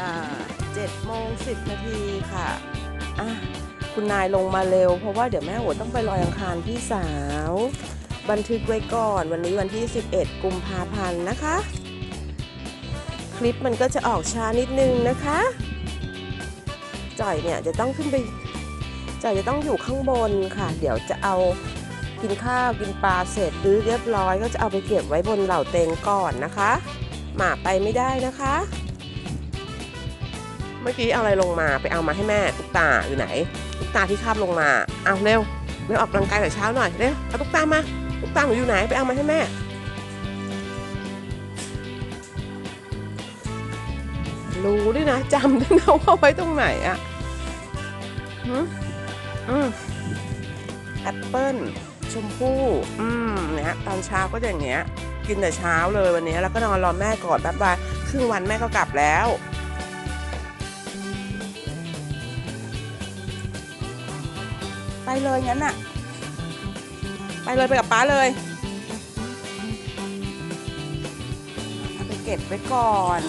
ลา7โมง10 นาทีค่ะ อะ คุณนายลงมาเร็ว เพราะว่าเดี๋ยวแม่โอต้องไปลอยอังคารพี่สาว บันทึกไว้ก่อนวันนี้วันที่ 11 กุมภาพันธ์นะคะ คลิปมันก็จะออกช้านิดนึงนะคะ จ่อยเนี่ยจะต้องขึ้นไปจ่อยจะต้องอยู่ข้างบนค่ะ เดี๋ยวจะเอากินข้าวกินปลาเสร็จรือเรียบร้อยก็จะเอาไปเก็บไว้บนเหล่าเตงก่อนนะคะ หมาไปไม่ได้นะคะ เมื่อกี้เอาอะไรลงมาไปเอามาให้แม่ตุ๊กตาอยู่ไหนตุ๊กตาที่คาบลงมาเอาเร็วเร็วออกกำลังกายแต่เช้าหน่อยเร็วเอาตุ๊กตามาตุ๊กตาหนูอยู่ไหนไปเอามาให้แม่รู้ด้วยนะจำด้วยนะว่าไว้ตรงไหนอะหืมอืมแอปเปิ้ลชมพู่อืมเนี่ยตอนเช้าก็อย่างเงี้ย กินแต่เช้าเลยวันนี้ แล้วก็นอนรอแม่ก่อนแป๊บบายครึ่งวันแม่ก็กลับแล้ว เลยงั้นน่ะ ไปเลยไปกับป้าเลยเอาไปเก็บไว้ก่อน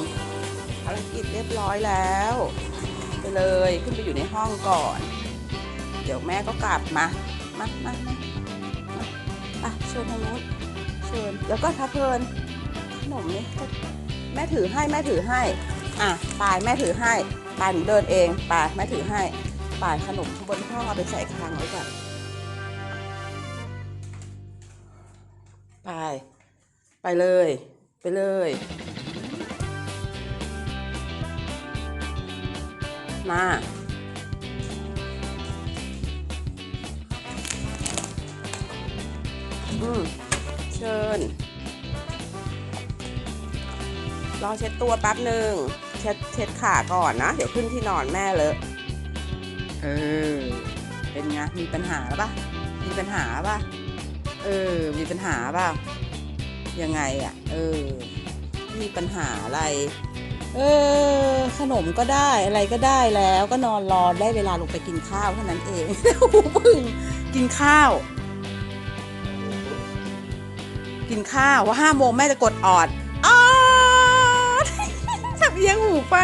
ภารกิจเรียบร้อยแล้ว ไปเลยขึ้นไปอยู่ในห้องก่อน เดี๋ยวแม่ก็กลับมา มามามามาไปเชิญทางนู้นเชิญเดี๋ยวก็ทับเพลินขนมนี่แม่ถือให้แม่ถือให้ อะปายแม่ถือให้ปายหนูเดินเองปายแม่ถือให้ ปายขนมบนห้องเอาไปใส่คลังไว้ก่อนไป ไปเลย ไปเลยมาอืมเชิญ รอเช็ดตัวแป๊บหนึ่ง เช็ดเช็ดขาก่อนนะ เดี๋ยวขึ้นที่นอนแม่เลย เออ เป็นไง มีปัญหาปะมีปัญหาปะเออ มีปัญหาปล่ายังไงอะ่ะ เออ มีปัญหาอะไร เออ ขนมก็ได้อะไรก็ได้แล้ว ก็นอนรอได้เวลาลงไปกินข้าวเท่านั้นเองหูพึ่งกินข้าว กินข้าวว่าห้าโมงแม่จะกดออดออดจับเอียงหูปะ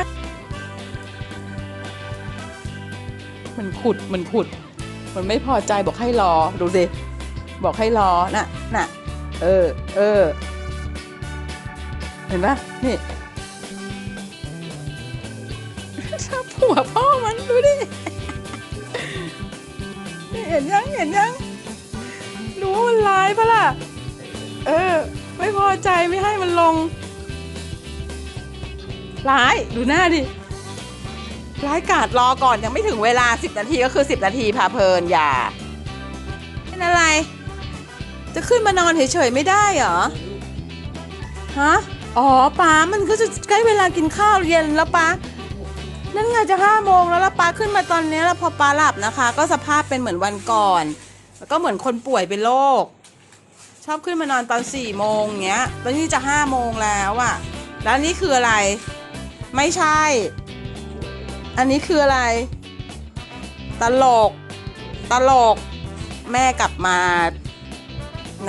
มันขุดมันขุด มันไม่พอใจบอกให้รอดูสิบอกให้รอน่ะน่ะเออเออเห็นปะนี่ชอบผัวพ่อมันดูดิเห็นยังเห็นยังรู้ว่ามันร้ายปะล่ะ เออ ไม่พอใจไม่ให้มันลง ร้ายดูหน้าดิ ร้ายกาดรอก่อนยังไม่ถึงเวลา 10 นาทีก็คือ 10 นาทีพาเพลินอย่า เป็นอะไร จะขึ้นมานอนเฉยๆไม่ได้เหรอ ฮะ อ๋อป้ามันก็จะใกล้เวลากินข้าวเย็นแล้วป้านั่นไงจะห้าโมงแล้วล้วป้าขึ้นมาตอนนี้แล้วพอป้าหลับนะคะ ก็สภาพเป็นเหมือนวันก่อน แล้วก็เหมือนคนป่วยเป็นโรคชอบขึ้นมานอนตอนสี่โมงเงี้ย ตอนนี้จะห้าโมงแล้วอะแล้วนี่คืออะไร ไม่ใช่ อันนี้คืออะไร ตลก ตลก แม่กลับมา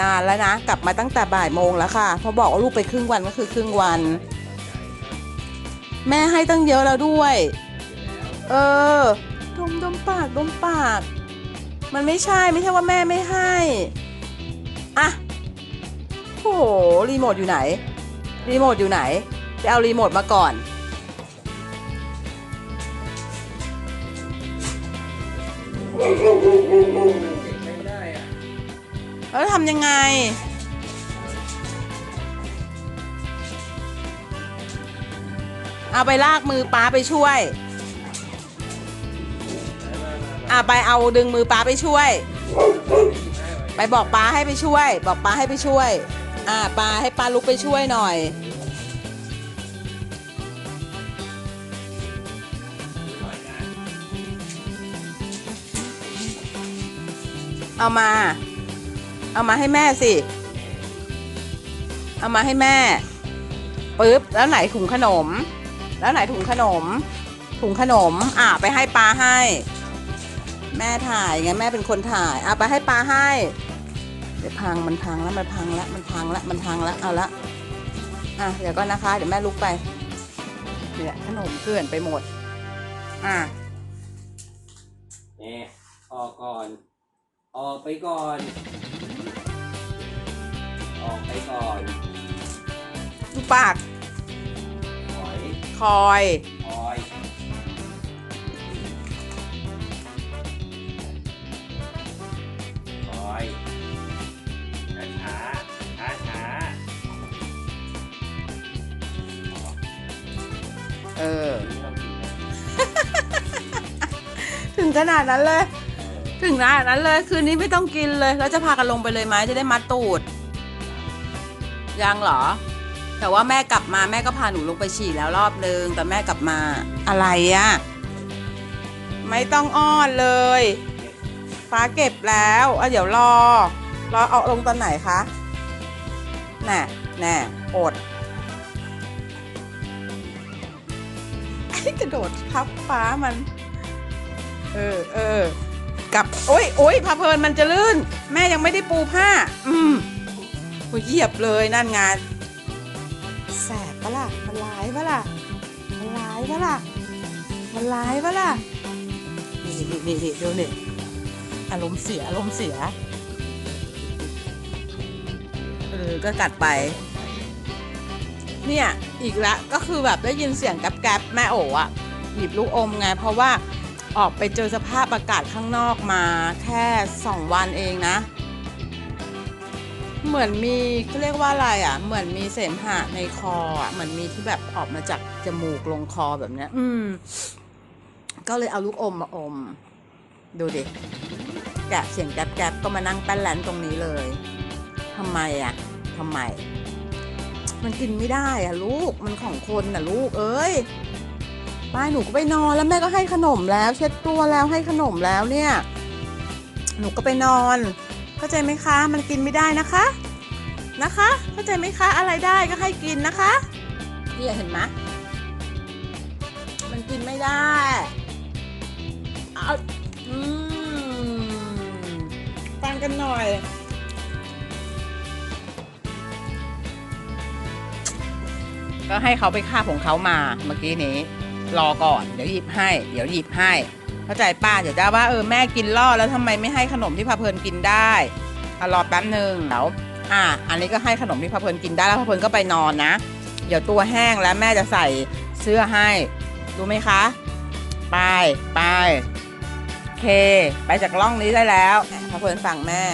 นานแล้วนะ กลับมาตั้งแต่บ่ายโมงแล้วค่ะ พอบอกว่าลูกไปครึ่งวันก็คือครึ่งวัน แม่ให้ตั้งเยอะแล้วด้วย เออ ดมดมปากดมปาก มันไม่ใช่ไม่ใช่ว่าแม่ไม่ให้อะโอ้โหรีโมทอยู่ไหน รีโมทอยู่ไหน ไปเอารีโมทมาก่อน แล้วทำยังไง เอาไปลากมือป้าไปช่วย อะไปเอาดึงมือป้าไปช่วย ไปบอกป้าให้ไปช่วย บอกป้าให้ไปช่วย อะป้าให้ป้าลุกไปช่วยหน่อย เอามา เอามาให้แม่สิ เอามาให้แม่ปึ๊บแล้วไหนถุงขนม แล้วไหนถุงขนม ถุงขนม อะไปให้ปลาให้ แม่ถ่ายไงแม่เป็นคนถ่ายอะไปให้ปลาให้เดี๋ยวพังมันพังแล้วมันพังแล้วมันพังแล้วมันพังแล้วเอาละอะเดี๋ยวก็นะคะ เดี๋ยวแม่ลุกไปเนี่ยขนมเกลื่อนไปหมด อะแหน่ออก่อน ออกไปก่อน ออกไปก่อนดูปาก ถอยคอยคอยคอยช้าช้าช้าช้าเออๆนี่เรากินนะถึงขนาดนั้นเลย ถึงนาดนั้นเลยคืนนี้ไม่ต้องกินเลยแล้วจะพากันลงไปเลยไหมจะได้มัดตูด ยังเหรอ แต่ว่าแม่กลับมาแม่ก็พาหนูลงไปฉี่แล้วรอบนึงแต่แม่กลับมาอะไรอะไม่ต้องอ้อนเลยฟ้าเก็บแล้วอะเดี๋ยวรอรอเอาลงตอนไหนคะน่ะแน่อดไอ้กระโดดทับฟ้ามัน เออเออ กับโอ้ยโอ้ยพาเพลินมันจะลื่น แม่ยังไม่ได้ปูผ้า อืมโอ้ยเหยียบเลยนั่นงานแสบปะล่ะมันร้ายปะล่ะมันร้ายปะล่ะมันร้ายปะล่ะนี่นี่นี่นี่ดูนี่อารมณ์เสียอารมณ์เสียเออก็กัดไป เนี่ยอีกละก็คือแบบได้ยินเสียงแก๊บแก๊บแม่โอ๋อะหยิบลูกอมไงเพราะว่า ออกไปเจอสภาพอากาศข้างนอกมาแค่สองวันเองนะ เหมือนมีเขาเรียกว่าอะไรอะ เหมือนมีเสมหะในคออะเหมือนมีที่แบบออกมาจากจมูกลงคอแบบเนี้ย อืม ก็เลยเอาลูกอมมาอม ดูดิแกะเสียงแก๊บแกะก็มานั่งแป้นแลนตรงนี้เลยทำไมอะทำไม มันกินไม่ได้อะลูกมันของคนน่ะลูกเอ้ย ไปหนูก็ไปนอนแล้วแม่ก็ให้ขนมแล้ว เช็ดตัวแล้วให้ขนมแล้วเนี่ย หนูก็ไปนอน เข้าใจไหมคะ มันกินไม่ได้นะคะนะคะ เข้าใจไหมคะ อะไรได้ก็ให้กินนะคะเนี่ยเห็นไหมมันกินไม่ได้เอาอืมฟังกันหน่อยก็ให้เขาไปคาของเขามาเมื่อกี้นี้ รอก่อน เดี๋ยวหยิบให้ เดี๋ยวหยิบให้ เข้าใจป้าเดี๋ยวจะว่าเออแม่กินล่อแล้วทำไมไม่ให้ขนมที่พาเพลินกินได้อะรอแป๊บหนึ่งเดี๋ยวอะอันนี้ก็ให้ขนมที่พาเพลินกินได้แล้วพาเพลินก็ไปนอนนะ เดี๋ยวตัวแห้งแล้วแม่จะใส่เสื้อให้รู้ไหมคะไปไปโอเค ไปจากร่องนี้ได้แล้วพาเพลินฟังแม่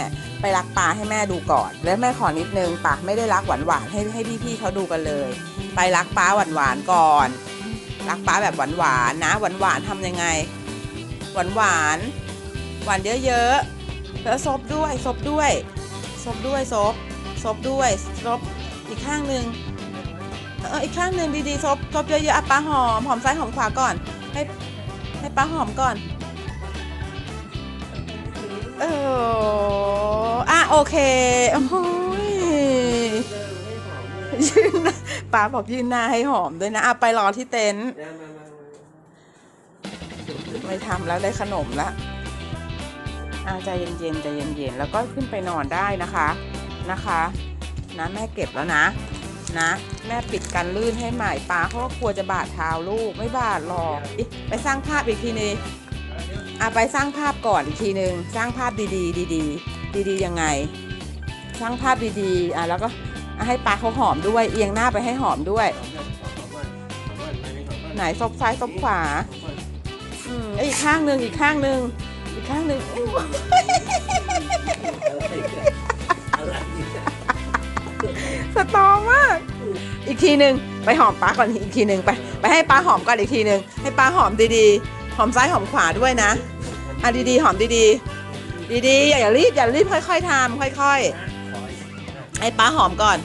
ไปรักปลาให้แม่ดูก่อน แล้วแม่ขอนิดนึงปะไม่ได้รักหวานหวานๆให้ให้พี่ๆเขาดูกันเลย ไปรักปลาหวานหวานๆก่อน รักปลาแบบหวานหวานๆนะหวานหวานๆทำยังไง หวานหวานหวานเยอะๆแล้วซบด้วยซบด้วยซบด้วยซบซบด้วยซบอีกข้างหนึ่งเอออีกข้างหนึ่งดีๆซบซบเยอะๆอะปลาหอมหอมซ้ายหอมขวาก่อน ให้ให้ปลาหอมก่อน เอออะโอเคโอ้ยยืนหน้า ป้าบอกยืนหน้าให้หอมด้วยนะอะไปรอที่เต็นท์ไม่ทำแล้วได้ขนมแล้วอาใจเย็นๆใจเย็นๆแล้วก็ขึ้นไปนอนได้นะคะนะคะนะแม่เก็บแล้วนะนะ แม่ปิดกันลื่นให้ใหม่ป้าเขาก็กลัวจะบาดเท้าลูกไม่บาดหรอกอไปสร้างภาพอีกทีนึงอะไปสร้างภาพก่อนอีกทีนึงสร้างภาพดีๆ ดีๆ ดีๆยังไง สร้างภาพดีๆอะแล้วก็ ให้ป้าเขาหอมด้วย เอียงหน้าไปให้หอมด้วย ไหนซบซ้ายซบขวาอืมแล้วอีกข้างหนึ่งอีกข้างหนึ่งอีกข้างหนึ่งอู้สตอมาก อีกทีหนึ่งไปหอมป้าก่อนอีกทีหนึ่งไป ไปให้ป้าหอมก่อนอีกทีหนึ่งให้ป้าหอมดีๆ หอมซ้ายหอมขวาด้วยนะอะดีๆ หอมดีๆ ดีๆอย่าอย่ารีบอย่ารีบค่อย ๆทำค่อย ๆ ให้ป้าหอมก่อน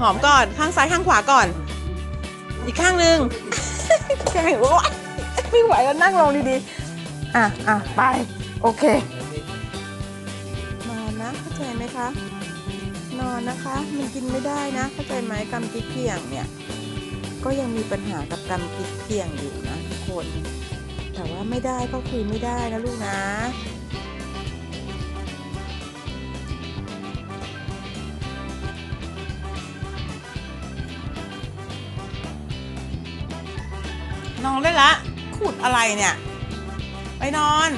หอมก่อนข้างซ้ายข้างขวาก่อน อีกข้างหนึ่งแกงโอ๊ยไม่ไหวแล้วนั่งลงดีๆ อะอะไป โอเค นอนนะเข้าใจไหมคะ นอนนะคะ มันกินไม่ได้นะ เข้าใจไหมกำกิ๊กเกี่ยงเนี่ย ก็ยังมีปัญหากับกำกิ๊กเกี่ยงอยู่นะทุกคน แต่ว่าไม่ได้ก็คือไม่ได้นะลูกนะ ได้ละ ขุดอะไรเนี่ย ไปนอน